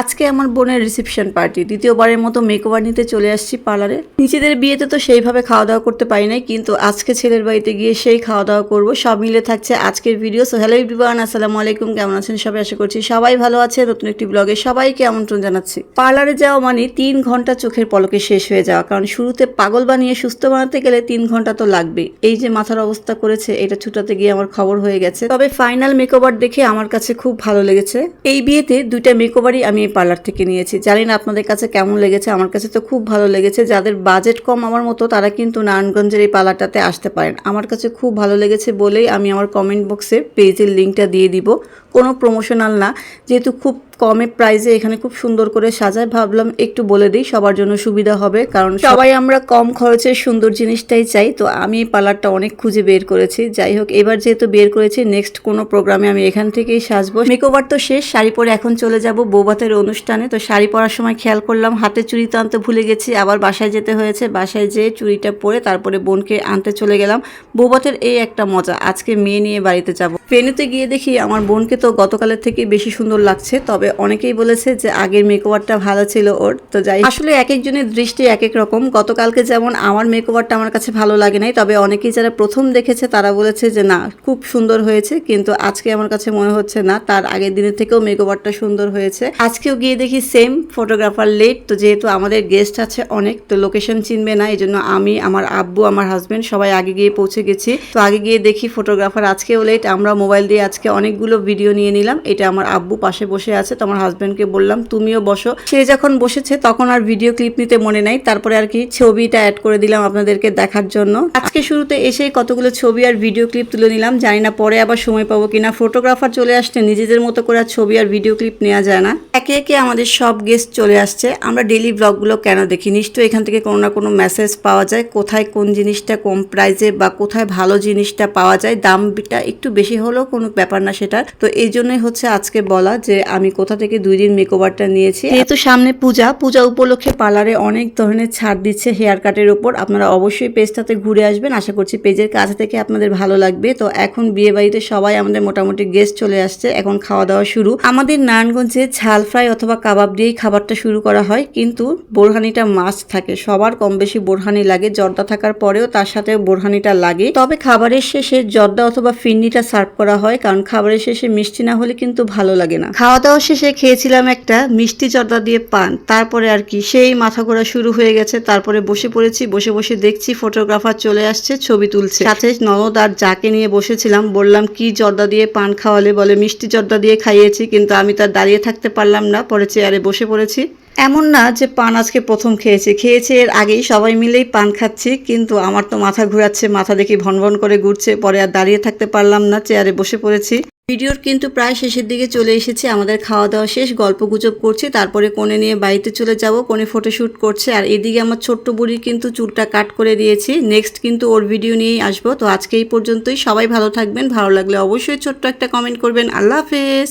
আজকে আমার বোনের রিসেপশন পার্টি দ্বিতীয়বারের মতো মেকওভার নিতে চলে আসছি পার্লারে নিজেদের বিয়েতে তো সেইভাবে খাওয়া দাওয়া করতে পারি নাই, কিন্তু আজকে ছেলের বাড়িতে গিয়ে সেই খাওয়া দাওয়া করব। সব মিলে থাকছে আজকের ভিডিও সো হ্যালো এভরিওয়ান আসসালামু আলাইকুম, কেমন আছেন সবাই? আশা করছি সবাই ভালো আছে নতুন একটি ব্লগে সবাইকে আমন্ত্রণ জানাচ্ছি। পার্লারে যাওয়া মানে তিন ঘণ্টা চোখের পলকে শেষ হয়ে যাওয়া, কারণ শুরুতে পাগল বানিয়ে সুস্থ বানাতে গেলে তিন ঘণ্টা তো লাগবে। এই যে মাথার অবস্থা করেছে, এটা ছুটাতে গিয়ে আমার খবর হয়ে গেছে। তবে ফাইনাল মেকওভার দেখে আমার কাছে খুব ভালো লেগেছে। এই বিয়েতে দুইটা মেকওভারই আমি এই পার্লার থেকে নিয়েছি। জানি না আপনাদের কাছে কেমন লেগেছে, আমার কাছে তো খুব ভালো লেগেছে। যাদের বাজেট কম আমার মতো, তারা কিন্তু নারায়ণগঞ্জের এই পার্লারটাতে আসতে পারেন। আমার কাছে খুব ভালো লেগেছে বলেই আমি আমার কমেন্ট বক্সে পেজের লিঙ্কটা দিয়ে দিব। কোনো প্রমোশনাল না, যেহেতু খুব কমে প্রাইসে এখানে খুব সুন্দর করে সাজায়। ভাবলাম একটু বলে দিই সবার জন্য সুবিধা হবে কারণ সবাই আমরা কম খরচে সুন্দর জিনিসটাই চাই। তো আমি এই পার্লারটা অনেক খুঁজে বের করেছি। যাই হোক এবার যেহেতু বের করেছি নেক্সট কোনো প্রোগ্রামে আমি এখান থেকেই সাজবো। মেকওভার তো শেষ শাড়ি পরে এখন চলে যাব বৌবাতের অনুষ্ঠানে। তো শাড়ি পরার সময় খেয়াল করলাম হাতে চুড়ি তো আনতে ভুলে গেছি আবার বাসায় যেতে হয়েছে। বাসায় যেয়ে চুড়িটা পরে তারপরে বোনকে আনতে চলে গেলাম। বৌবাতের এই একটা মজা আজকে মেয়ে নিয়ে বাড়িতে যাব। ভেনুতে গিয়ে দেখি আমার বোনকে তো গতকালের থেকে বেশি সুন্দর লাগছে। তবে অনেকেই বলেছে যে আগের মেকওভারটা ভালো ছিল ওর। তো যাই আসলে এক একজনের দৃষ্টি এক এক রকম। গতকালকে যেমন আমার মেকওভারটা আমার কাছে ভালো লাগে নাই, তবে অনেকেই যারা প্রথম দেখেছে তারা বলেছে যে না, খুব সুন্দর হয়েছে, কিন্তু আজকে আমার কাছে মনে হচ্ছে না, তার আগের দিনের থেকেও মেকওভারটা সুন্দর হয়েছে। আজকেও গিয়ে দেখি সেম ফটোগ্রাফার লেট তো যেহেতু আমাদের গেস্ট আছে অনেক, তো লোকেশন চিনবে না এই জন্য আমি, আমার আব্বু, আমার হাজবেন্ড সবাই আগে গিয়ে পৌঁছে গেছি। তো আগে গিয়ে দেখি ফটোগ্রাফার আজকেও লেট আমরা মোবাইল দিয়ে আজকে অনেকগুলো ভিডিও নিয়ে নিলাম। এটা আমার আব্বু পাশে বসে আছে, তো আমার হাজবেন্ডকে বললাম, তুমিও বসো। সে যখন বসেছে, তখন আর ভিডিও ক্লিপ নিতে মনে নাই। তারপরে আর কি ছবিটা অ্যাড করে দিলাম আপনাদেরকে দেখার জন্য। আজকে শুরুতে এসেই কতগুলো ছবি আর ভিডিও ক্লিপ তুলে নিলাম। জানি না পরে আবার সময় পাবো কিনা। ফটোগ্রাফার চলে আসছে, নিজেদের মতো করে আর ছবি আর ভিডিও ক্লিপ নেওয়া যায় না। একে একে আমাদের সব গেস্ট চলে আসছে। আমরা ডেলি ব্লগগুলো কেন দেখি? নিশ্চয়ই এখান থেকে কোনো না কোনো মেসেজ পাওয়া যায়। কোথায় কোন জিনিসটা কম প্রাইসে বা কোথায় ভালো জিনিসটা পাওয়া যায়? দামটা একটু বেশি হলেও কোনো ব্যাপার না সেটা। তো এই জন্যই হচ্ছে আজকে বলা যে আমি কোথা থেকে দুই দিন মেকওভারটা নিয়েছি। যেহেতু সামনে পূজা পূজা উপলক্ষে পার্লারে অনেক ধরনের ছাড় দিচ্ছে হেয়ার কাটের উপর। আপনারা অবশ্যই পেজটাতে ঘুরে আসবেন। আশা করছি পেজের কাছে থেকে আপনাদের ভালো লাগবে। তো এখন বিয়ে বাড়িতে সবাই আমাদের মোটামুটি গেস্ট চলে আসছে। এখন খাওয়া দাওয়া শুরু। আমাদের নারায়ণগঞ্জে ঝাল ফ্রাই অথবা কাবাব দিয়েই খাবারটা শুরু করা হয়। কিন্তু বোরহানিটা মাস্ট থাকে। সবার কম বেশি বোরহানি লাগে। জর্দা থাকার পরেও তার সাথে বোরহানিটা লাগে। তবে খাবারের শেষে জর্দা অথবা ফিন্নিটা সার্ভ করা হয়, কারণ খাবারের শেষে মিষ্টি না হলে কিন্তু ভালো লাগে না। খাওয়া দাওয়া শেষে খেয়েছিলাম একটা মিষ্টি জর্দা দিয়ে পান। তারপরে আর কি, সেই মাথা ঘোরা শুরু হয়ে গেছে। তারপরে বসে পড়েছি, বসে বসে দেখছি ফটোগ্রাফার চলে আসছে, ছবি তুলছে। সাথে ননদ আর যাকে নিয়ে বসেছিলাম, বললাম, কি জর্দা দিয়ে পান খাওয়ালে? বলে, মিষ্টি জর্দা দিয়ে খাইয়েছি, কিন্তু আমি তার দাঁড়িয়ে থাকতে পারলাম না। পরে চেয়ারে বসে পড়েছি। এমন না যে পান আজকে প্রথম খেয়েছি। খেয়েছি এর আগেই সবাই মিলেই পান খাচ্ছি, কিন্তু আমার তো মাথা ঘুরাচ্ছে, মাথা দেখি ভন ভন করে ঘুরছে, পরে আর দাঁড়িয়ে থাকতে পারলাম না, চেয়ারে বসে পড়েছি। ভিডিওর কিন্তু প্রায় শেষের দিকে চলে এসেছে, আমাদের খাওয়া দাওয়া শেষ, গল্প গুজব করছি, তারপরে কোণে নিয়ে বাড়িতে চলে যাব, কোণে ফটোশ্যুট করছে, আর এদিকে আমার ছোট্ট বুড়ির কিন্তু চুলটা কাট করে দিয়েছি নেক্সট কিন্তু ওর ভিডিও নিয়েই আসব, তো আজকে এই পর্যন্তই, সবাই ভালো থাকবেন, ভালো লাগলে অবশ্যই ছোট্ট একটা কমেন্ট করবেন, আল্লাহ হাফেজ!